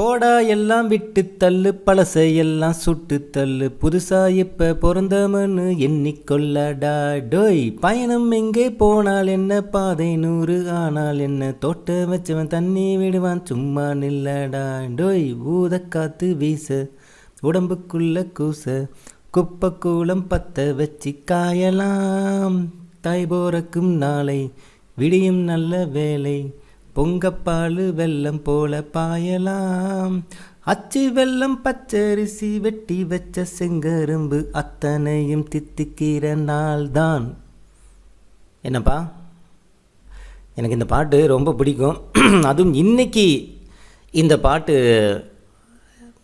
போடா எல்லாம் விட்டு தள்ளு பழசை எல்லாம் சுட்டு தள்ளு. புதுசா இப்ப பிறந்தவன்னு எண்ணிக்கொள்ளடா டோய் பயணம் எங்கே போனால் என்ன பாதை? நூறு ஆனால் என்ன? தோட்ட வச்சவன் தண்ணி விடுவான் சும்மா நில்லடா. டோய் ஊத காத்து வீச உடம்புக்குள்ள கூச. குப்பை கூலம் பத்த வச்சு காயலாம். தாய் போறக்கும் நாளை விடியும் நல்ல வேலை பொங்கப்பாலு வெல்லம் போல பாயலாம். அச்சு வெல்லம் பச்சரிசி வெட்டி வச்ச செங்கரும்பு அத்தனையும் தித்திக்கிற நாள்தான். என்னப்பா? எனக்கு இந்த பாட்டு ரொம்ப பிடிக்கும். அதுவும் இன்னைக்கு இந்த பாட்டு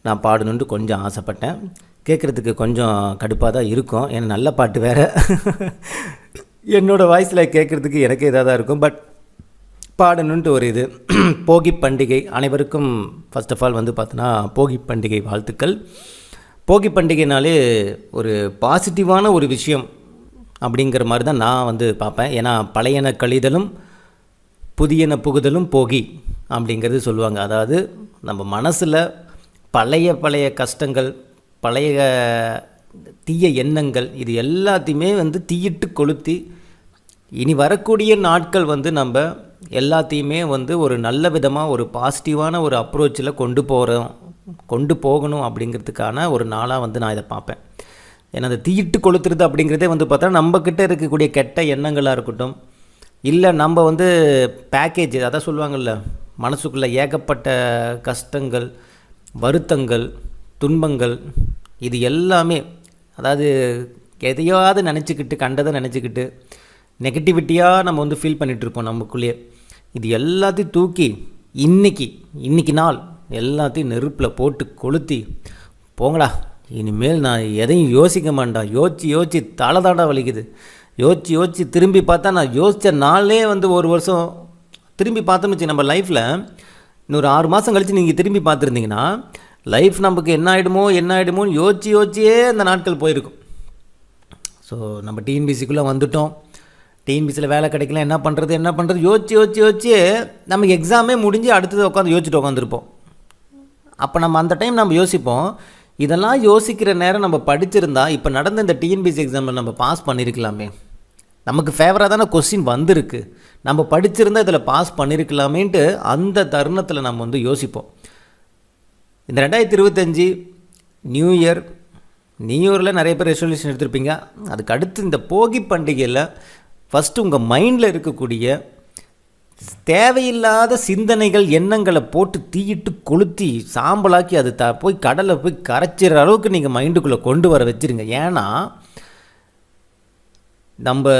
நான் பாடணுன்ட்டு கொஞ்சம் ஆசைப்பட்டேன். கேட்குறதுக்கு கொஞ்சம் கடுப்பாக தான் இருக்கும். ஏன்னா நல்ல பாட்டு வேறு. என்னோடய வாய்ஸில் கேட்குறதுக்கு எனக்கு இதாக தான் இருக்கும். பட் பாடணுன்ட்டு ஒரு இது போகி பண்டிகை அனைவருக்கும் ஃபர்ஸ்ட் ஆஃப் ஆல் வந்து பார்த்தோன்னா போகி பண்டிகை வாழ்த்துக்கள். போகி பண்டிகைனாலே ஒரு பாசிட்டிவான ஒரு விஷயம் அப்படிங்கிற மாதிரி தான் நான் வந்து பார்ப்பேன். ஏன்னா பழையன கழிதலும் புதியன புகுதலும் போகி அப்படிங்கிறது சொல்லுவாங்க. அதாவது நம்ம மனசில் பழைய பழைய கஷ்டங்கள் பழைய தீய எண்ணங்கள் இது எல்லாத்தையுமே வந்து தீயிட்டு கொளுத்தி இனி வரக்கூடிய நாட்கள் வந்து நம்ம எல்லாத்தையுமே வந்து ஒரு நல்ல விதமாக ஒரு பாசிட்டிவான ஒரு அப்ரோச்சில் கொண்டு போகிறோம் கொண்டு போகணும் அப்படிங்கிறதுக்கான ஒரு நாளாக வந்து நான் இதை பார்ப்பேன். ஏன்னா அந்த தீயிட்டு கொளுத்துறது அப்படிங்கிறதே வந்து பார்த்தா நம்மக்கிட்ட இருக்கக்கூடிய கெட்ட எண்ணங்களாக இருக்கட்டும் இல்லை நம்ம வந்து பேக்கேஜ் அதான் சொல்லுவாங்கள்ல மனசுக்குள்ளே ஏகப்பட்ட கஷ்டங்கள் வருத்தங்கள் துன்பங்கள் இது எல்லாமே அதாவது எதையாவது நினச்சிக்கிட்டு கண்டதை நினச்சிக்கிட்டு நெகட்டிவிட்டியாக நம்ம வந்து ஃபீல் பண்ணிகிட்ருப்போம் நமக்குள்ளேயே. இது எல்லாத்தையும் தூக்கி இன்னைக்கு இன்னைக்கு நாள் எல்லாத்தையும் நெருப்பில் போட்டு கொளுத்தி போங்கடா இனிமேல் நான் எதையும் யோசிக்க மாட்டேன் யோசித்து யோசிச்சு தலை தாடா வலிக்குது. யோசிச்சு யோசிச்சு திரும்பி பார்த்தா நான் யோசித்த நாளே வந்து ஒரு வருஷம் திரும்பி பார்த்தோம்னு வச்சு நம்ம லைஃப்பில் இன்னொரு ஆறு மாதம் கழித்து நீங்கள் திரும்பி பார்த்துருந்தீங்கன்னா லைஃப் நமக்கு என்ன ஆகிடுமோ என்ன ஆகிடுமோன்னு யோசிச்சு யோசிச்சியே அந்த நாட்கள் போயிருக்கும். ஸோ நம்ம டிஎன்பிசிக்குள்ளே வந்துட்டோம். டிஎன்பிசியில் வேலை கிடைக்கல என்ன பண்ணுறது என்ன பண்ணுறது யோசிச்சு யோசிச்சு யோசிச்சு நமக்கு எக்ஸாமே முடிஞ்சு அடுத்தது உட்காந்து யோசிச்சுட்டு உட்காந்துருப்போம் அப்போ நம்ம அந்த டைம் நம்ம யோசிப்போம். இதெல்லாம் யோசிக்கிற நேரம் நம்ம படிச்சிருந்தா இப்போ நடந்த இந்த டிஎன்பிசி எக்ஸாமில் நம்ம பாஸ் பண்ணியிருக்கலாமே நமக்கு ஃபேவராக தானே கொஸ்டின் வந்திருக்கு. நம்ம படிச்சிருந்தா இதில் பாஸ் பண்ணியிருக்கலாமேன்ட்டு அந்த தருணத்தில் நம்ம வந்து யோசிப்போம். இந்த ரெண்டாயிரத்தி இருபத்தஞ்சி நியூ இயர் நியூ இயரில் நிறைய பேர் ரெசல்யூஷன் எடுத்திருப்பீங்க. அதுக்கு அடுத்து இந்த போகி பண்டிகையில் ஃபஸ்ட்டு உங்கள் மைண்டில் இருக்கக்கூடிய தேவையில்லாத சிந்தனைகள் எண்ணங்களை போட்டு தீயிட்டு கொளுத்தி சாம்பலாக்கி அது த போய் கடலை போய் கரைச்சிற அளவுக்கு நீங்கள் மைண்டுக்குள்ளே கொண்டு வர வச்சுருங்க. ஏன்னா நம்ம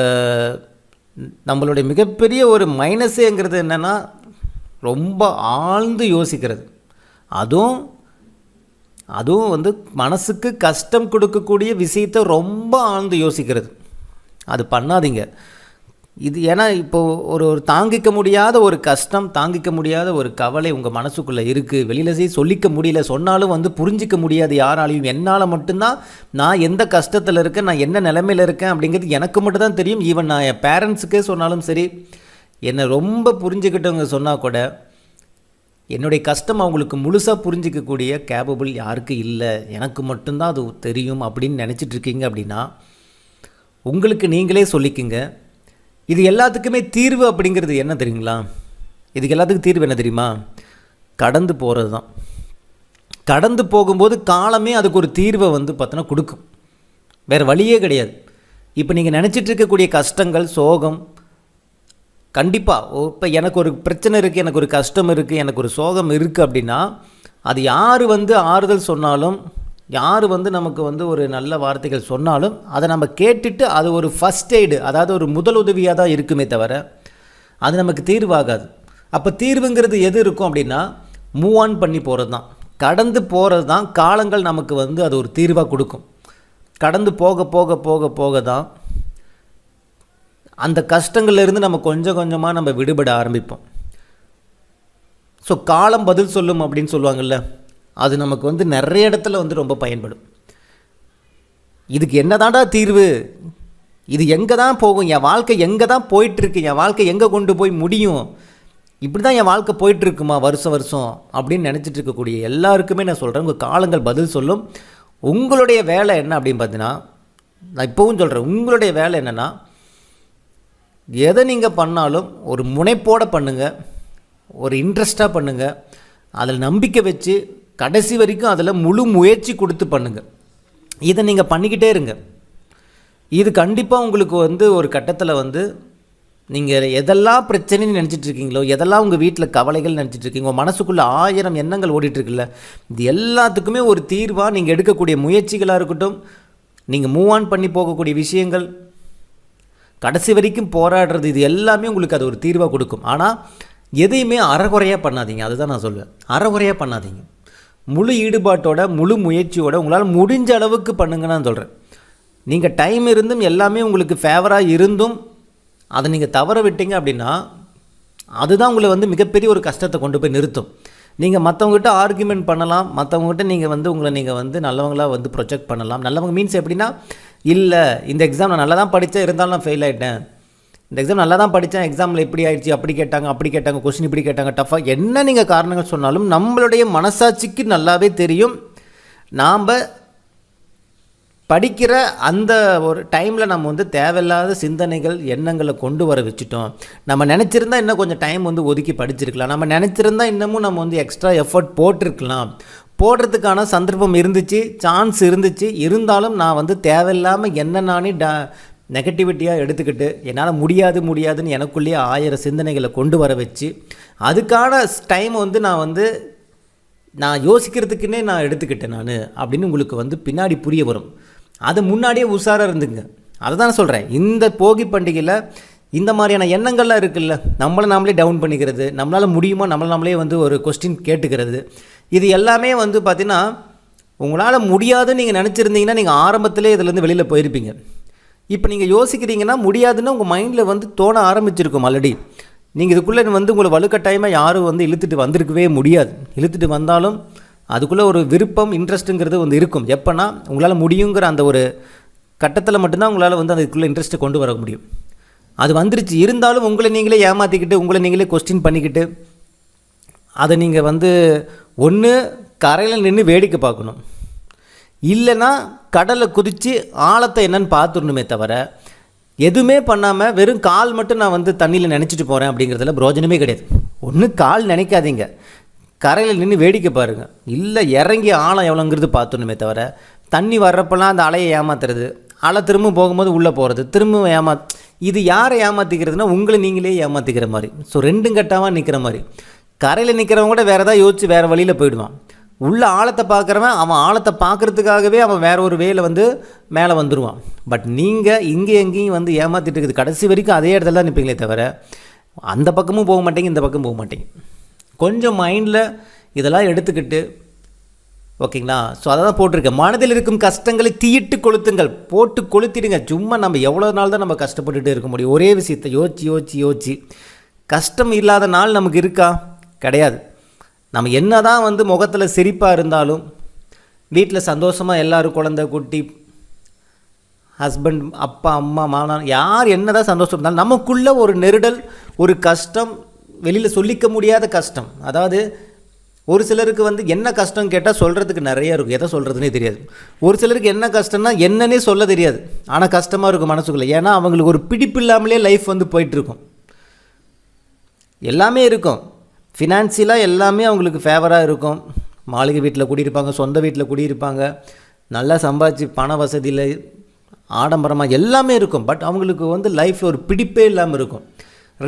நம்மளுடைய மிகப்பெரிய ஒரு மைனஸேங்கிறது என்னென்னா ரொம்ப ஆழ்ந்து யோசிக்கிறது. அதுவும் அதுவும் வந்து மனசுக்கு கஷ்டம் கொடுக்கக்கூடிய விஷயத்தை ரொம்ப ஆழ்ந்து யோசிக்கிறது. அது பண்ணாதீங்க. இது ஏன்னா இப்போது ஒரு ஒரு தாங்கிக்க முடியாத ஒரு கஷ்டம் தாங்கிக்க முடியாத ஒரு கவலை உங்கள் மனசுக்குள்ளே இருக்குது வெளியில் செய்ய சொல்லிக்க முடியல. சொன்னாலும் வந்து புரிஞ்சிக்க முடியாது யாராலையும். என்னால் மட்டும்தான் நான் எந்த கஷ்டத்தில் இருக்கேன் நான் என்ன நிலமையில் இருக்கேன் அப்படிங்கிறது எனக்கு மட்டும் தான் தெரியும். ஈவன் நான் என் பேரண்ட்ஸுக்கே சொன்னாலும் சரி என்னை ரொம்ப புரிஞ்சுக்கிட்டவங்க சொன்னால் கூட என்னுடைய கஷ்டம் அவங்களுக்கு முழுசாக புரிஞ்சிக்கக்கூடிய கேபபிள் யாருக்கு இல்லை. எனக்கு மட்டும்தான் அது தெரியும் அப்படின்னு நினச்சிட்டு இருக்கீங்க அப்படின்னா உங்களுக்கு நீங்களே சொல்லிக்கோங்க. இது எல்லாத்துக்குமே தீர்வு அப்படிங்கிறது என்ன தெரியுங்களா? இதுக்கு எல்லாத்துக்கும் தீர்வு என்ன தெரியுமா? கடந்து போகிறது தான். கடந்து போகும்போது காலமே அதுக்கு ஒரு தீர்வை வந்து பார்த்தோன்னா கொடுக்கும். வேறு வழியே கிடையாது. இப்போ நீங்கள் நினச்சிட்டு இருக்கக்கூடிய கஷ்டங்கள் சோகம் கண்டிப்பாக இப்போ எனக்கு ஒரு பிரச்சனை இருக்குது எனக்கு ஒரு கஷ்டம் இருக்குது எனக்கு ஒரு சோகம் இருக்குது அப்படின்னா அது யார் வந்து ஆறுதல் சொன்னாலும் யார் வந்து நமக்கு வந்து ஒரு நல்ல வார்த்தைகள் சொன்னாலும் அதை நம்ம கேட்டுட்டு அது ஒரு ஃபஸ்ட் எய்டு அதாவது ஒரு முதல் உதவியாக தான் இருக்குமே தவிர அது நமக்கு தீர்வாகாது. அப்போ தீர்வுங்கிறது எது இருக்கும் அப்படின்னா மூவ் ஆன் பண்ணி போகிறது தான் கடந்து போகிறது தான் காலங்கள் நமக்கு வந்து அது ஒரு தீர்வாக கொடுக்கும். கடந்து போக போக போக போக தான் அந்த கஷ்டங்கள்லேருந்து நம்ம கொஞ்சம் கொஞ்சமாக நம்ம விடுபட ஆரம்பிப்போம். ஸோ காலம் பதில் சொல்லும் அப்படின்னு சொல்லுவாங்கள்ல அது நமக்கு வந்து நிறைய இடத்துல வந்து ரொம்ப பயன்படும். இதுக்கு என்னதாண்டா தீர்வு? இது எங்கே தான் போகும்? என் வாழ்க்கை எங்கே தான் போயிட்டுருக்கு? என் வாழ்க்கை எங்கே கொண்டு போய் முடியும்? இப்படி தான் என் வாழ்க்கை போயிட்டுருக்குமா வருஷம் வருஷம்? அப்படின்னு நினச்சிட்டு இருக்கக்கூடிய எல்லாருக்குமே நான் சொல்கிறேன் உங்கள் காலங்கள் பதில் சொல்லும். உங்களுடைய வேலை என்ன அப்படின்னு பார்த்தீங்கன்னா நான் இப்போவும் சொல்கிறேன் உங்களுடைய வேலை என்னென்னா எதை நீங்கள் பண்ணாலும் ஒரு முனைப்போடு பண்ணுங்கள் ஒரு இன்ட்ரெஸ்ட்டாக பண்ணுங்கள் அதில் நம்பிக்கை வச்சு கடைசி வரைக்கும் அதில் முழு முயற்சி கொடுத்து பண்ணுங்கள் இதை நீங்கள் பண்ணிக்கிட்டே இருங்க. இது கண்டிப்பாக உங்களுக்கு வந்து ஒரு கட்டத்தில் வந்து நீங்கள் எதெல்லாம் பிரச்சனைன்னு நினச்சிட்டு இருக்கீங்களோ எதெல்லாம் உங்கள் வீட்டில் கவலைகள் நினச்சிட்டு இருக்கீங்க உங்கள் மனசுக்குள்ளே ஆயிரம் எண்ணங்கள் ஓடிட்டுருக்குல்ல இது எல்லாத்துக்குமே ஒரு தீர்வாக நீங்கள் எடுக்கக்கூடிய முயற்சிகளாக இருக்கட்டும் நீங்கள் மூவ் ஆன் பண்ணி போகக்கூடிய விஷயங்கள் கடைசி வரைக்கும் போராடுறது இது எல்லாமே உங்களுக்கு அது ஒரு தீர்வாக கொடுக்கும். ஆனால் எதையுமே அறகுறையாக பண்ணாதீங்க. அதுதான் நான் சொல்லுவேன் அறகுறையாக பண்ணாதீங்க. முழு ஈடுபாட்டோட முழு முயற்சியோட உங்களால் முடிஞ்ச அளவுக்கு பண்ணுங்க நான் சொல்கிறேன் நீங்கள் டைம் இருந்தும் எல்லாமே உங்களுக்கு ஃபேவராக இருந்தும் அதை நீங்கள் தவற விட்டீங்க அப்படின்னா அதுதான் உங்களை வந்து மிகப்பெரிய ஒரு கஷ்டத்தை கொண்டு போய் நிறுத்தும். நீங்கள் மற்றவங்ககிட்ட ஆர்குமெண்ட் பண்ணலாம். மற்றவங்ககிட்ட நீங்கள் வந்து உங்களை நீங்கள் வந்து நல்லவங்களாக வந்து ப்ரொஜெக்ட் பண்ணலாம். நல்லவங்க மீன்ஸ் எப்படின்னா இல்லை இந்த எக்ஸாம் நான் நல்லா தான் படித்தேன் இருந்தாலும் நான் ஃபெயில் ஆகிட்டேன் இந்த எக்ஸாம் நல்லா தான் படித்தேன் எக்ஸாமில் இப்படி ஆயிடுச்சு அப்படி கேட்டாங்க அப்படி கேட்டாங்க கொஸ்டின் இப்படி கேட்டாங்க டஃபாக என்ன நீங்கள் காரணங்கள் சொன்னாலும் நம்மளுடைய மனசாட்சிக்கு நல்லாவே தெரியும். நாம் படிக்கிற அந்த ஒரு டைமில் நம்ம வந்து தேவையில்லாத சிந்தனைகள் எண்ணங்களை கொண்டு வர வச்சுட்டோம். நம்ம நினச்சிருந்தா இன்னும் கொஞ்சம் டைம் வந்து ஒதுக்கி படிச்சிருக்கலாம். நம்ம நினச்சிருந்தா இன்னமும் நம்ம வந்து எக்ஸ்ட்ரா எஃபர்ட் போட்டிருக்கலாம். போடுறதுக்கான சந்தர்ப்பம் இருந்துச்சு சான்ஸ் இருந்துச்சு. இருந்தாலும் நான் வந்து தேவையில்லாமல் என்ன நானே ட நெகட்டிவிட்டியாக எடுத்துக்கிட்டு என்னால் முடியாது முடியாதுன்னு எனக்குள்ளேயே ஆயிரம் சிந்தனைகளை கொண்டு வர வச்சு அதுக்கான டைம் வந்து நான் வந்து நான் யோசிக்கிறதுக்குன்னே நான் எடுத்துக்கிட்டேன் நான் அப்படின்னு உங்களுக்கு வந்து பின்னாடி புரிய வரும். அது முன்னாடியே உஷாராக இருந்துங்க. அதை தான் சொல்கிறேன் இந்த போகி பண்டிகையில் இந்த மாதிரியான எண்ணங்கள்லாம் இருக்குல்ல நம்மளை நாமளே டவுன் பண்ணிக்கிறது நம்மளால் முடியுமா நம்மளை நாமளே வந்து ஒரு கொஸ்டின் கேட்டுக்கிறது. இது எல்லாமே வந்து பார்த்திங்கன்னா உங்களால் முடியாதுன்னு நீங்கள் நினச்சிருந்தீங்கன்னா நீங்கள் ஆரம்பத்திலே இதுலேருந்து வெளியில் போயிருப்பீங்க. இப்போ நீங்கள் யோசிக்கிறீங்கன்னா முடியாதுன்னு உங்கள் மைண்டில் வந்து தோண ஆரம்பிச்சிருக்கும் ஆல்ரெடி நீங்கள் இதுக்குள்ளே வந்து உங்களை வலுக்கட்டாயமாக யாரும் வந்து இழுத்துட்டு வந்திருக்கவே முடியாது. இழுத்துட்டு வந்தாலும் அதுக்குள்ளே ஒரு விருப்பம் இன்ட்ரெஸ்ட்டுங்கிறது வந்து இருக்கும். எப்போனா உங்களால் முடியுங்கிற அந்த ஒரு கட்டத்தில் மட்டும்தான் உங்களால் வந்து அதுக்குள்ளே இன்ட்ரெஸ்ட்டை கொண்டு வர முடியும். அது வந்துருச்சு. இருந்தாலும் உங்களை நீங்களே ஏமாற்றிக்கிட்டு உங்களை நீங்களே கொஸ்டின் பண்ணிக்கிட்டு அதை நீங்கள் வந்து ஒன்று கரையில் நின்று வேடிக்கை பார்க்கணும். இல்லைன்னா கடலை குதித்து ஆழத்தை என்னன்னு பார்த்துடணுமே தவிர எதுவுமே பண்ணாமல் வெறும் கால் மட்டும் நான் வந்து தண்ணியில் நினச்சிட்டு போகிறேன் அப்படிங்கிறதுல பிரோஜனமே கிடையாது. ஒன்று கால் நினைக்காதீங்க. கரையில் நின்று வேடிக்கை பாருங்கள் இல்லை இறங்கி ஆழம் எவ்வளோங்கிறது பார்த்துணுமே தவிர தண்ணி வர்றப்பெல்லாம் அந்த அலையை ஏமாத்துறது அலை திரும்ப போகும்போது உள்ளே போகிறது திரும்ப ஏமா இது யாரை ஏமாற்றிக்கிறதுனா உங்களை நீங்களே ஏமாற்றிக்கிற மாதிரி. ஸோ ரெண்டும் கட்டாமல் நிற்கிற மாதிரி. கரையில் நிற்கிறவங்க கூட வேறு ஏதாவது யோசிச்சு வேறு வழியில் போயிடுவான். உள்ள ஆழத்தை பார்க்குறவன் அவன் ஆழத்தை பார்க்குறதுக்காகவே அவன் வேற ஒரு வேலை வந்து மேலே வந்துடுவான் பட் நீங்கள் இங்கே எங்கேயும் வந்து ஏமாற்றிட்டு இருக்குது. கடைசி வரைக்கும் அதே இடத்துல தான் நிற்பீங்களே தவிர அந்த பக்கமும் போக மாட்டேங்க இந்த பக்கம் போக மாட்டேங்க. கொஞ்சம் மைண்டில் இதெல்லாம் எடுத்துக்கிட்டு ஓகேங்களா? ஸோ அதை தான் போட்டிருக்கேன். மனதில் இருக்கும் கஷ்டங்களை தீயிட்டு கொளுத்துங்கள். போட்டு கொளுத்திடுங்க. சும்மா நம்ம எவ்வளோ நாள் தான் நம்ம கஷ்டப்பட்டுட்டு இருக்க முடியும்? ஒரே விஷயத்தை யோசிச்சு யோசிச்சு யோசிச்சு. கஷ்டம் இல்லாத நாள் நமக்கு இருக்கா? கிடையாது. நம்ம என்ன தான் வந்து முகத்தில் சிரிப்பாக இருந்தாலும் வீட்டில் சந்தோஷமாக எல்லோரும் குழந்த குட்டி ஹஸ்பண்ட் அப்பா அம்மா மாமனார் யார் என்ன தான் சந்தோஷம் இருந்தாலும் நமக்குள்ளே ஒரு நெருடல் ஒரு கஷ்டம் வெளியில் சொல்லிக்க முடியாத கஷ்டம். அதாவது ஒரு சிலருக்கு வந்து என்ன கஷ்டம் கேட்டால் சொல்கிறதுக்கு நிறைய இருக்கும். எதை சொல்கிறதுனே தெரியாது. ஒரு சிலருக்கு என்ன கஷ்டம்னா என்னன்னே சொல்ல தெரியாது. ஆனால் கஷ்டமாக இருக்கும் மனசுக்குள்ளே. ஏன்னா அவங்களுக்கு ஒரு பிடிப்பு இல்லாமலே லைஃப் வந்து போயிட்டுருக்கும் எல்லாமே இருக்கும். ஃபினான்சியலாக எல்லாமே அவங்களுக்கு ஃபேவராக இருக்கும். மாளிகை வீட்டில் குடியிருப்பாங்க சொந்த வீட்டில் குடியிருப்பாங்க. நல்லா சம்பாதிச்சு பண வசதியில் ஆடம்பரமாக எல்லாமே இருக்கும். பட் அவங்களுக்கு வந்து லைஃப்பில் ஒரு பிடிப்பே இல்லாமல் இருக்கும்.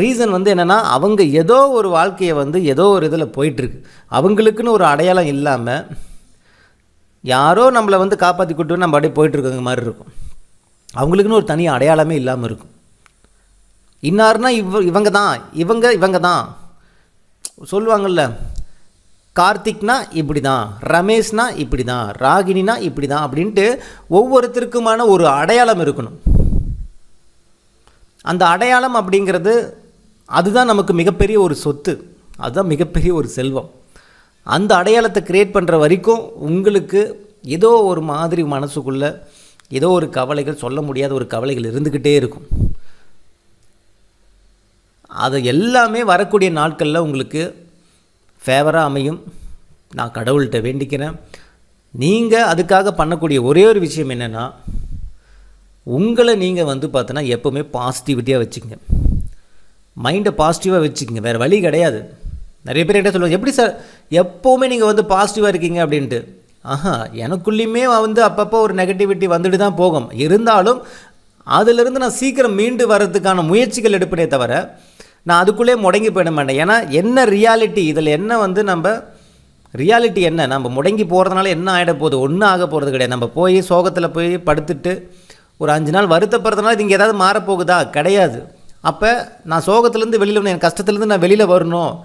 ரீசன் வந்து என்னென்னா அவங்க ஏதோ ஒரு வாழ்க்கையை வந்து ஏதோ ஒரு இதில் போயிட்டுருக்கு. அவங்களுக்குன்னு ஒரு அடையாளம் இல்லாமல் யாரோ நம்மளை வந்து காப்பாற்றி கூட்டு நம்ம அப்படியே போயிட்டுருக்கோங்க மாதிரி இருக்கும். அவங்களுக்குன்னு ஒரு தனி அடையாளமே இல்லாமல் இருக்கும். இன்னார்னா இவ இவங்க தான் இவங்க இவங்க தான் சொல்லுவாங்கள்ல கார்த்திக்னா இப்படி தான் ரமேஷ்னா இப்படி தான் ராகினினா இப்படி தான் அப்படின்ட்டு ஒவ்வொருத்தருக்குமான ஒரு அடையாளம் இருக்கணும். அந்த அடையாளம் அப்படிங்கிறது அதுதான் நமக்கு மிகப்பெரிய ஒரு சொத்து அதுதான் மிகப்பெரிய ஒரு செல்வம். அந்த அடையாளத்தை க்ரியேட் பண்ணுற வரைக்கும் உங்களுக்கு ஏதோ ஒரு மாதிரி மனசுக்குள்ளே ஏதோ ஒரு கவலைகள் சொல்ல முடியாத ஒரு கவலைகள் இருந்துக்கிட்டே இருக்கும். அது எல்லாமே வரக்கூடிய நாட்களில் உங்களுக்கு ஃபேவராக அமையும். நான் கடவுள்கிட்ட வேண்டிக்கிறேன். நீங்கள் அதுக்காக பண்ணக்கூடிய ஒரே ஒரு விஷயம் என்னென்னா உங்களை நீங்கள் வந்து பார்த்தோன்னா எப்போவுமே பாசிட்டிவிட்டியாக வச்சுக்கங்க. மைண்டை பாசிட்டிவாக வச்சுக்கோங்க. வேறு வழி கிடையாது. நிறைய பேர் என்ன சொல்லுவாங்க எப்படி சார்? எப்போவுமே நீங்கள் வந்து பாசிட்டிவாக இருக்கீங்க அப்படின்ட்டு. ஆஹா எனக்குள்ளேயுமே வந்து அப்பப்போ ஒரு நெகட்டிவிட்டி வந்துட்டு தான் போகும். இருந்தாலும் அதிலிருந்து நான் சீக்கிரம் மீண்டு வர்றதுக்கான முயற்சிகள் எடுப்பனே தவிர நான் அதுக்குள்ளே முடங்கி போயிட மாட்டேன். ஏன்னா என்ன ரியாலிட்டி இதில் என்ன வந்து நம்ம ரியாலிட்டி என்ன? நம்ம முடங்கி போகிறதுனால என்ன ஆகிட போகுது? ஒன்றும் ஆக போகிறது கிடையாது. நம்ம போய் சோகத்தில் போய் படுத்துட்டு ஒரு அஞ்சு நாள் வருத்தப்படுறதுனால இது இங்கே ஏதாவது மாறப்போகுதா? கிடையாது. அப்போ நான் சோகத்துலேருந்து வெளியில் வரணும். என் கஷ்டத்துலேருந்து நான் வெளியில் வரணும்.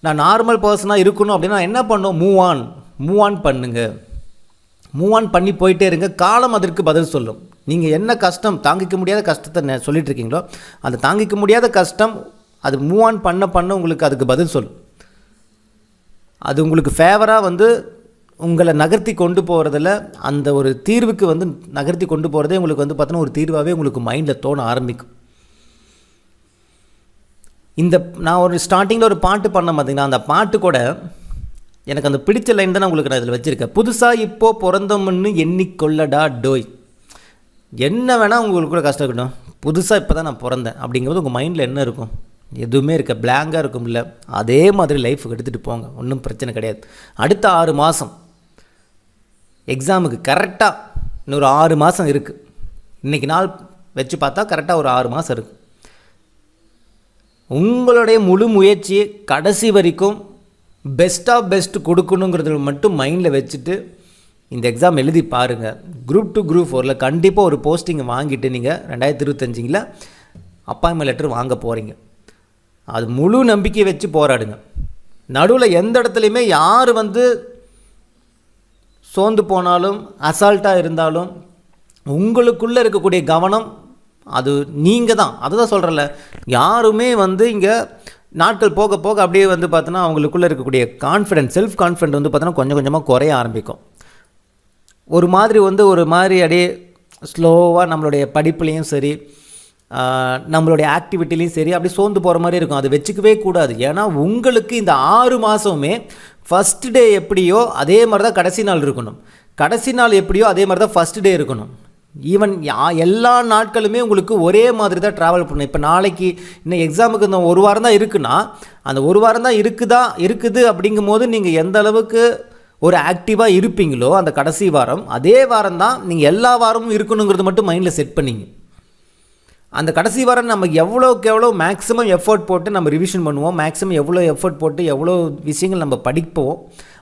நான் நார்மல் பர்சனாக இருக்கணும் அப்படின்னா என்ன பண்ணும்? மூவ் ஆன் மூவ் ஆன் பண்ணுங்க. மூவ் ஆன் பண்ணி போயிட்டே இருங்க. காலம் அதற்கு பதில் சொல்லும். நீங்கள் என்ன கஷ்டம்? தாங்கிக்க முடியாத கஷ்டத்தை நெ- சொல்லிட்டு இருக்கீங்களோ அந்த தாங்கிக்க முடியாத கஷ்டம் அது மூவ் ஆன் பண்ண பண்ண உங்களுக்கு அதுக்கு பதில் சொல்லும் அது உங்களுக்கு ஃபேவராக வந்து உங்களை நகர்த்தி கொண்டு போகிறதில் அந்த ஒரு தீர்வுக்கு வந்து நகர்த்தி கொண்டு போகிறதே உங்களுக்கு வந்து பார்த்தோன்னா ஒரு தீர்வாகவே உங்களுக்கு மைண்டில் தோண ஆரம்பிக்கும். இந்த நான் ஒரு ஸ்டார்டிங்கில் ஒரு பாட்டு பண்ண பார்த்தீங்கன்னா அந்த பாட்டு கூட எனக்கு அந்த பிடிச்ச லைன் தான் உங்களுக்கு நான் இதில் வச்சுருக்கேன். புதுசாக இப்போது பிறந்தோம்னு எண்ணிக்கொள்ளடா டோய். என்ன வேணால் உங்களுக்கு கூட கஷ்டம் இருக்கட்டும். புதுசாக இப்போ தான் நான் பிறந்தேன். அப்படிங்கிறது உங்கள் மைண்டில் என்ன இருக்கும்? எதுவுமே இருக்க பிளாங்காக இருக்கும் இல்லை அதே மாதிரி லைஃபுக்கு எடுத்துகிட்டு போங்க. ஒன்றும் பிரச்சனை கிடையாது. அடுத்த ஆறு மாதம் எக்ஸாமுக்கு கரெக்டாக இன்னொரு ஆறு மாதம் இருக்குது இன்றைக்கி நாள் வச்சு பார்த்தா கரெக்டாக ஒரு ஆறு மாதம் இருக்குது உங்களுடைய முழு முயற்சியை கடைசி வரைக்கும் பெஸ்ட் ஆஃப் பெஸ்ட் கொடுக்கணுங்கிறது மட்டும் மைண்டில் வச்சுட்டு இந்த எக்ஸாம் எழுதி பாருங்கள் குரூப் டூ குரூப் ஃபோரில் கண்டிப்பாக ஒரு போஸ்டிங்கை வாங்கிட்டு நீங்கள் ரெண்டாயிரத்தி இருபத்தஞ்சிங்கில் அப்பாயின்மெண்ட் லெட்டர் வாங்க போகிறீங்க அது முழு நம்பிக்கை வச்சு போராடுங்க. நடுவில் எந்த இடத்துலையுமே யார் வந்து சோர்ந்து போனாலும் அசால்ட்டாக இருந்தாலும் உங்களுக்குள்ளே இருக்கக்கூடிய கவனம் அது நீங்கள் தான் அதுதான் சொல்கிறல யாருமே வந்து இங்கே நாட்கள் போக போக அப்படியே வந்து பார்த்தோன்னா அவங்களுக்குள்ளே இருக்கக்கூடிய கான்ஃபிடென்ஸ் செல்ஃப் கான்ஃபிடென்ட் வந்து பார்த்தோன்னா கொஞ்சம் கொஞ்சமாக குறைய ஆரம்பிக்கும். ஒரு மாதிரி வந்து ஒரு மாதிரி அப்படியே ஸ்லோவாக நம்மளுடைய படிப்புலேயும் சரி நம்மளுடைய ஆக்டிவிட்டிலையும் சரி அப்படி சோர்ந்து போகிற மாதிரி இருக்கும். அது வச்சுக்கவே கூடாது. ஏன்னா உங்களுக்கு இந்த ஆறு மாதமுமே ஃபஸ்ட் டே எப்படியோ அதே மாதிரி தான் கடைசி நாள் இருக்கணும். கடைசி நாள் எப்படியோ அதே மாதிரி தான் ஃபஸ்ட் டே இருக்கணும் ஈவன் எல்லா நாட்களுமே உங்களுக்கு ஒரே மாதிரி தான் ட்ராவல் பண்ணணும். இப்போ நாளைக்கு இன்னும் எக்ஸாமுக்கு இந்த ஒரு வாரம் தான் இருக்குன்னா அந்த ஒரு வாரம் தான் இருக்குதா இருக்குது அப்படிங்கும் போது நீங்கள் எந்த அளவுக்கு ஒரு ஆக்டிவாக இருப்பீங்களோ அந்த கடைசி வாரம் அதே வாரம் தான் நீங்கள் எல்லா வாரமும் இருக்கணுங்கிறது மட்டும் மைண்டில் செட் பண்ணிங்க. அந்த கடைசி வாரம் நம்ம எவ்வளோக்கு எவ்வளோ மேக்ஸிமம் எஃபோர்ட் போட்டு நம்ம ரிவிஷன் பண்ணுவோம் மேக்ஸிமம் எவ்வளோ எஃபோர்ட் போட்டு எவ்வளோ விஷயங்கள் நம்ம படிப்போம்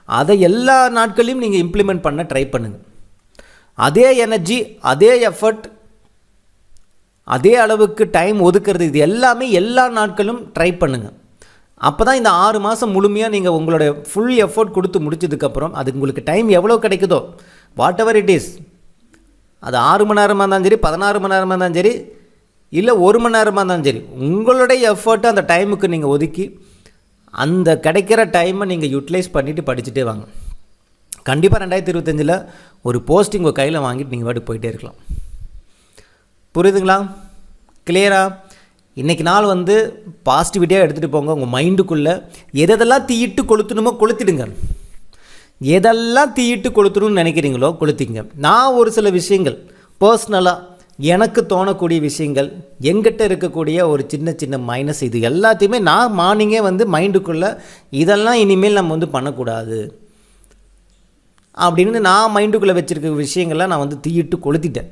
அதை எல்லா நாட்களையும் நீங்கள் இம்ப்ளிமெண்ட் பண்ண ட்ரை பண்ணுங்கள் அதே எனர்ஜி அதே எஃபர்ட் அதே அளவுக்கு டைம் ஒதுக்குறது இது எல்லாமே எல்லா நாட்களும் ட்ரை பண்ணுங்கள் அப்போ தான் இந்த ஆறு மாதம் முழுமையாக நீங்கள் உங்களுடைய ஃபுல் எஃபோர்ட் கொடுத்து முடிச்சதுக்கப்புறம் அது உங்களுக்கு டைம் எவ்வளோ கிடைக்குதோ வாட் எவர் இட் இஸ் அது ஆறு மணி நேரமாக இருந்தாலும் சரி பதினாறு மணி நேரமாக இருந்தாலும் சரி இல்லை ஒரு மணி நேரமாக இருந்தாலும் சரி உங்களுடைய எஃபர்ட்டை அந்த டைமுக்கு நீங்கள் ஒதுக்கி அந்த கிடைக்கிற டைமை நீங்கள் யூட்டிலைஸ் பண்ணிவிட்டு படிச்சுட்டே வாங்க. கண்டிப்பாக ரெண்டாயிரத்தி இருபத்தஞ்சில் ஒரு போஸ்டிங் உங்கள் கையில் வாங்கிட்டு நீங்கள் பாட்டு போயிட்டே இருக்கலாம். புரியுதுங்களா? கிளியராக இன்றைக்கி நாள் வந்து பாசிட்டிவிட்டியாக எடுத்துகிட்டு போங்க. உங்கள் மைண்டுக்குள்ளே எதெல்லாம் தீயிட்டு கொளுத்தணுமோ கொளுத்திடுங்க. எதெல்லாம் தீயிட்டு கொளுத்தணும்னு நினைக்கிறீங்களோ கொளுத்திங்க நான் ஒரு சில விஷயங்கள் பர்சனலாக எனக்கு தோணக்கூடிய விஷயங்கள் எங்கிட்ட இருக்கக்கூடிய ஒரு சின்ன சின்ன மைனஸ் இது எல்லாத்தையுமே நான் மார்னிங்கே வந்து மைண்டுக்குள்ளே இதெல்லாம் இனிமேல் நம்ம வந்து பண்ணக்கூடாது அப்படின்னு நான் மைண்டுக்குள்ளே வச்சுருக்க விஷயங்களை நான் வந்து தீயிட்டு கொளுத்திட்டேன்.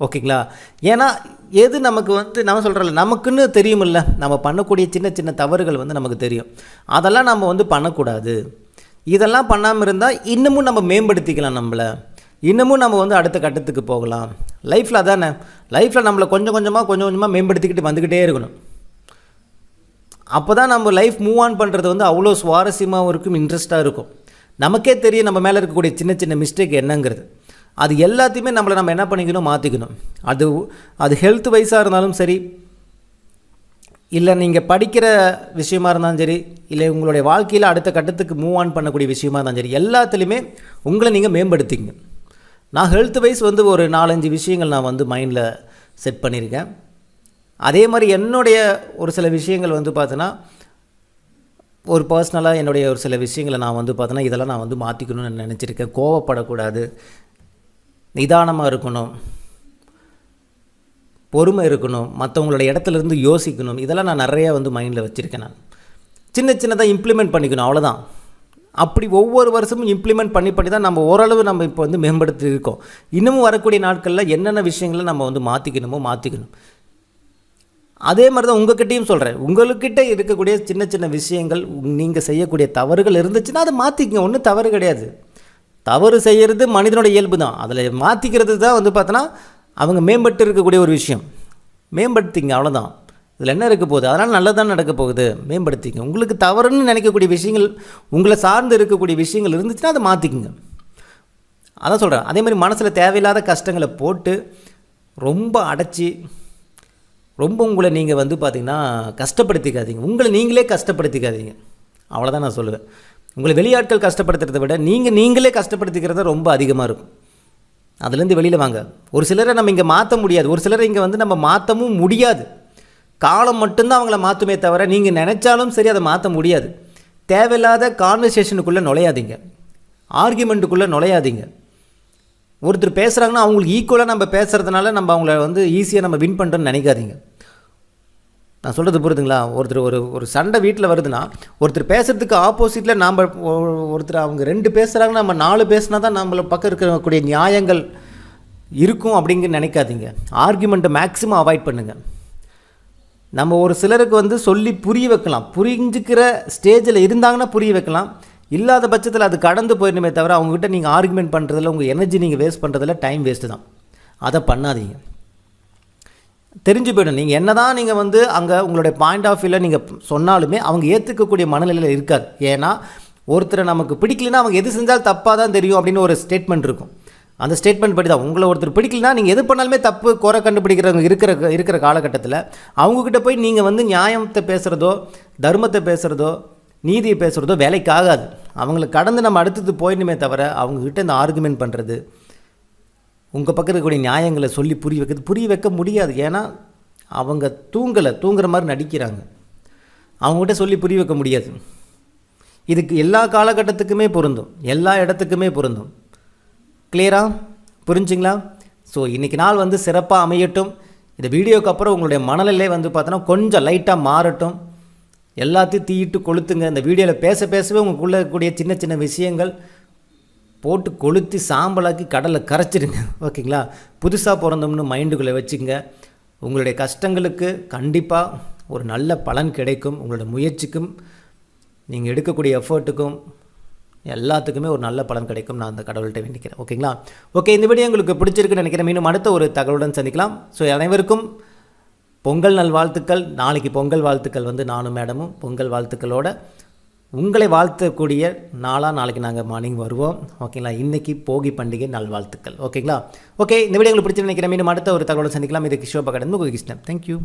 ஓகேங்களா? ஏன்னா எது நமக்கு வந்து நம்ம சொல்கிறோம்ல நமக்குன்னு தெரியுமில்ல. நம்ம பண்ணக்கூடிய சின்ன சின்ன தவறுகள் வந்து நமக்கு தெரியும். அதெல்லாம் நம்ம வந்து பண்ணக்கூடாது. இதெல்லாம் பண்ணாமல் இருந்தால் இன்னமும் நம்ம மேம்படுத்திக்கலாம் நம்மளை. இன்னமும் நம்ம வந்து அடுத்த கட்டத்துக்கு போகலாம். லைஃப்பில் அதானே? லைஃப்பில் நம்மளை கொஞ்சம் கொஞ்சமாக கொஞ்சம் கொஞ்சமாக மேம்படுத்திக்கிட்டு வந்துக்கிட்டே இருக்கணும். அப்போ தான் நம்ம லைஃப் மூவ் ஆன் பண்ணுறது வந்து அவ்வளோ சுவாரஸ்யமாகவும் இருக்கும் இன்ட்ரெஸ்ட்டாக இருக்கும். நமக்கே தெரியும் நம்ம மேலே இருக்கக்கூடிய சின்ன சின்ன மிஸ்டேக் என்னங்கிறது. அது எல்லாத்தையுமே நம்மளை நம்ம என்ன பண்ணிக்கணும்? மாற்றிக்கணும் அது அது ஹெல்த் வைஸாக இருந்தாலும் சரி இல்லை நீங்கள் படிக்கிற விஷயமா இருந்தாலும் சரி இல்லை உங்களுடைய வாழ்க்கையில் அடுத்த கட்டத்துக்கு மூவ் ஆன் பண்ணக்கூடிய விஷயமா இருந்தாலும் சரி எல்லாத்துலேயுமே உங்களை நீங்கள் மேம்படுத்திங்க நான் ஹெல்த் வைஸ் வந்து ஒரு நாலஞ்சு விஷயங்கள் நான் வந்து மைண்டில் செட் பண்ணியிருக்கேன் அதே மாதிரி என்னுடைய ஒரு சில விஷயங்கள் வந்து பார்த்தோன்னா ஒரு பர்சனலாக என்னுடைய ஒரு சில விஷயங்களை நான் வந்து பார்த்தோன்னா இதெல்லாம் நான் வந்து மாற்றிக்கணும்னு நினச்சிருக்கேன். கோவப்படக்கூடாது. நிதானமாக இருக்கணும். பொறுமை இருக்கணும். மற்றவங்களோட இடத்துல இருந்து யோசிக்கணும். இதெல்லாம் நான் நிறையா வந்து மைண்டில் வச்சுருக்கேன் நான். சின்ன சின்னதாக இம்ப்ளிமெண்ட் பண்ணிக்கணும். அவ்வளோதான் அப்படி ஒவ்வொரு வருஷமும் இம்ப்ளிமெண்ட் பண்ணி பண்ணி தான் நம்ம ஓரளவு நம்ம இப்போ வந்து மேம்படுத்தி இருக்கோம். இன்னமும் வரக்கூடிய நாட்களில் என்னென்ன விஷயங்களை நம்ம வந்து மாற்றிக்கணுமோ மாற்றிக்கணும் அதே மாதிரி தான் உங்ககிட்டயும் சொல்கிறேன் உங்கள்கிட்ட இருக்கக்கூடிய சின்ன சின்ன விஷயங்கள் நீங்கள் செய்யக்கூடிய தவறுகள் இருந்துச்சுன்னா அதை மாற்றிக்கங்க ஒன்றும் தவறு கிடையாது. தவறு செய்கிறது மனிதனோட இயல்பு தான். அதில் மாற்றிக்கிறது தான் வந்து பார்த்தோன்னா அவங்க மேம்பட்டு இருக்கக்கூடிய ஒரு விஷயம். மேம்படுத்திங்க அவ்வளோதான் இதில் என்ன இருக்க போகுது? அதனால் நல்லதான் நடக்க போகுது. மேம்படுத்திங்க. உங்களுக்கு தவறுன்னு நினைக்கக்கூடிய விஷயங்கள் உங்களை சார்ந்து இருக்கக்கூடிய விஷயங்கள் இருந்துச்சுன்னா அதை மாற்றிக்குங்க அதான் சொல்கிறேன் அதே மாதிரி மனசில் தேவையில்லாத கஷ்டங்களை போட்டு ரொம்ப அடைச்சி ரொம்ப உங்களை நீங்கள் வந்து பார்த்திங்கன்னா கஷ்டப்படுத்திக்காதீங்க. உங்களை நீங்களே கஷ்டப்படுத்திக்காதீங்க. அவ்வளோதான் நான் சொல்லுவேன். உங்களை வெளியாட்கள் கஷ்டப்படுத்துறத விட நீங்கள் நீங்களே கஷ்டப்படுத்திக்கிறது ரொம்ப அதிகமாக இருக்கும். அதுலேருந்து வெளியில் வாங்க. ஒரு சிலரை நம்ம இங்கே மாற்ற முடியாது. ஒரு சிலரை இங்கே வந்து நம்ம மாற்றவும் முடியாது. காலம் மட்டும்தான் அவங்கள மாற்றுமே தவிர நீங்கள் நினச்சாலும் சரி அதை மாற்ற முடியாது. தேவையில்லாத கான்வர்சேஷனுக்குள்ளே நுழையாதீங்க. ஆர்கியூமெண்ட்டுக்குள்ளே நுழையாதீங்க. ஒருத்தர் பேசுகிறாங்கன்னா அவங்களுக்கு ஈக்குவலாக நம்ம பேசுகிறதுனால நம்ம அவங்கள வந்து ஈஸியாக நம்ம வின் பண்ணுறோன்னு நினைக்காதீங்க. நான் சொல்கிறது புரியுதுங்களா? ஒருத்தர் ஒரு ஒரு சண்டை வீட்டில் வருதுன்னா ஒருத்தர் பேசுகிறதுக்கு ஆப்போசிட்டில் நாம் ஒருத்தர் அவங்க ரெண்டு பேசுகிறாங்க நம்ம நாலு பேசுனா தான் நம்மளை பக்கம் இருக்கக்கூடிய நியாயங்கள் இருக்கும் அப்படிங்க நினைக்காதீங்க. ஆர்கியூமெண்ட்டை மேக்ஸிமம் அவாய்ட் பண்ணுங்கள் நம்ம ஒரு சிலருக்கு வந்து சொல்லி புரிய வைக்கலாம். புரிஞ்சுக்கிற ஸ்டேஜில் இருந்தாங்கன்னா புரிய வைக்கலாம். இல்லாத பட்சத்தில் அது கடந்து போயிடணுமே தவிர அவங்ககிட்ட நீங்கள் ஆர்குமெண்ட் பண்ணுறதில் உங்கள் எனர்ஜி நீங்கள் வேஸ்ட் பண்ணுறதில் டைம் வேஸ்ட்டு தான். அதை பண்ணாதீங்க. தெரிஞ்சு போயிடும் நீங்கள் என்ன தான் நீங்கள் வந்து அங்கே உங்களுடைய பாயிண்ட் ஆஃப் வியூவில் நீங்கள் சொன்னாலுமே அவங்க ஏற்றுக்கக்கூடிய மனநிலையில் இருக்காது. ஏன்னா ஒருத்தரை நமக்கு பிடிக்கலன்னா அவங்க எது செஞ்சாலும் தப்பாக தான் தெரியும் அப்படின்னு ஒரு ஸ்டேட்மெண்ட் இருக்கும். அந்த ஸ்டேட்மெண்ட் படி தான் உங்களை ஒருத்தர் பிடிக்கலனா நீங்கள் எது பண்ணாலுமே தப்பு குறை கண்டுபிடிக்கிறவங்க இருக்கிற இருக்கிற காலகட்டத்தில் அவங்கக்கிட்ட போய் நீங்கள் வந்து நியாயத்தை பேசுகிறதோ தர்மத்தை பேசுகிறதோ நீதியை பேசுகிறதோ வேலைக்கு ஆகாது அவங்கள கடந்து நம்ம அடுத்தது போயிடணுமே தவிர அவங்கக்கிட்ட இந்த ஆர்குமெண்ட் பண்ணுறது உங்கள் பக்கம் இருக்கக்கூடிய நியாயங்களை சொல்லி புரிய வைக்கிறது புரிய வைக்க முடியாது. ஏன்னா அவங்க தூங்கலை தூங்குற மாதிரி நடிக்கிறாங்க. அவங்ககிட்ட சொல்லி புரிய வைக்க முடியாது. இதுக்கு எல்லா காலகட்டத்துக்குமே பொருந்தும். எல்லா இடத்துக்குமே பொருந்தும். கிளியரா புரிஞ்சுங்களா? ஸோ இன்றைக்கி நாள் வந்து சிறப்பாக அமையட்டும். இந்த வீடியோக்கு அப்புறம் உங்களுடைய மனநிலை வந்து பார்த்தோன்னா கொஞ்சம் லைட்டாக மாறட்டும். எல்லாத்தையும் தீயிட்டு கொளுத்துங்க. இந்த வீடியோவில் பேச பேசவே உங்களுக்குள்ளே இருக்கக்கூடிய சின்ன சின்ன விஷயங்கள் போட்டு கொளுத்தி சாம்பலாக்கி கடலை கரைச்சிடுங்க. ஓகேங்களா? புதுசாக பிறந்தோம்னு மைண்டுக்குள்ளே வச்சுங்க. உங்களுடைய கஷ்டங்களுக்கு கண்டிப்பாக ஒரு நல்ல பலன் கிடைக்கும். உங்களோட முயற்சிக்கும். நீங்கள் எடுக்கக்கூடிய எஃபர்ட்டுக்கும் எல்லாத்துக்குமே ஒரு நல்ல பலன் கிடைக்கும் நான் அந்த கடவுள்கிட்ட வேண்டிக்கிறேன். ஓகேங்களா? ஓகே இந்த வீடியோ உங்களுக்கு பிடிச்சிருக்குன்னு நினைக்கிறேன். மீண்டும் அடுத்த ஒரு தகவலுடன் சந்திக்கலாம். ஸோ அனைவருக்கும் பொங்கல் நல்வாழ்த்துக்கள் நாளைக்கு பொங்கல் வாழ்த்துக்கள் வந்து நானும் மேடமும் பொங்கல் வாழ்த்துக்களோட உங்களை வாழ்த்தக்கூடிய நாளாக நாளைக்கு நாங்கள் மார்னிங் வருவோம். ஓகேங்களா? இன்றைக்கி போகி பண்டிகை நல்வாழ்த்துக்கள் ஓகேங்களா? ஓகே இந்த வீடியோ உங்களுக்கு பிடிச்சி நினைக்கிறேன். மீண்டும் அடுத்த ஒரு தகவலை சந்திக்கலாம். இது கிஷோபா கடந்து கிருஷ்ணன் தேங்க்யூ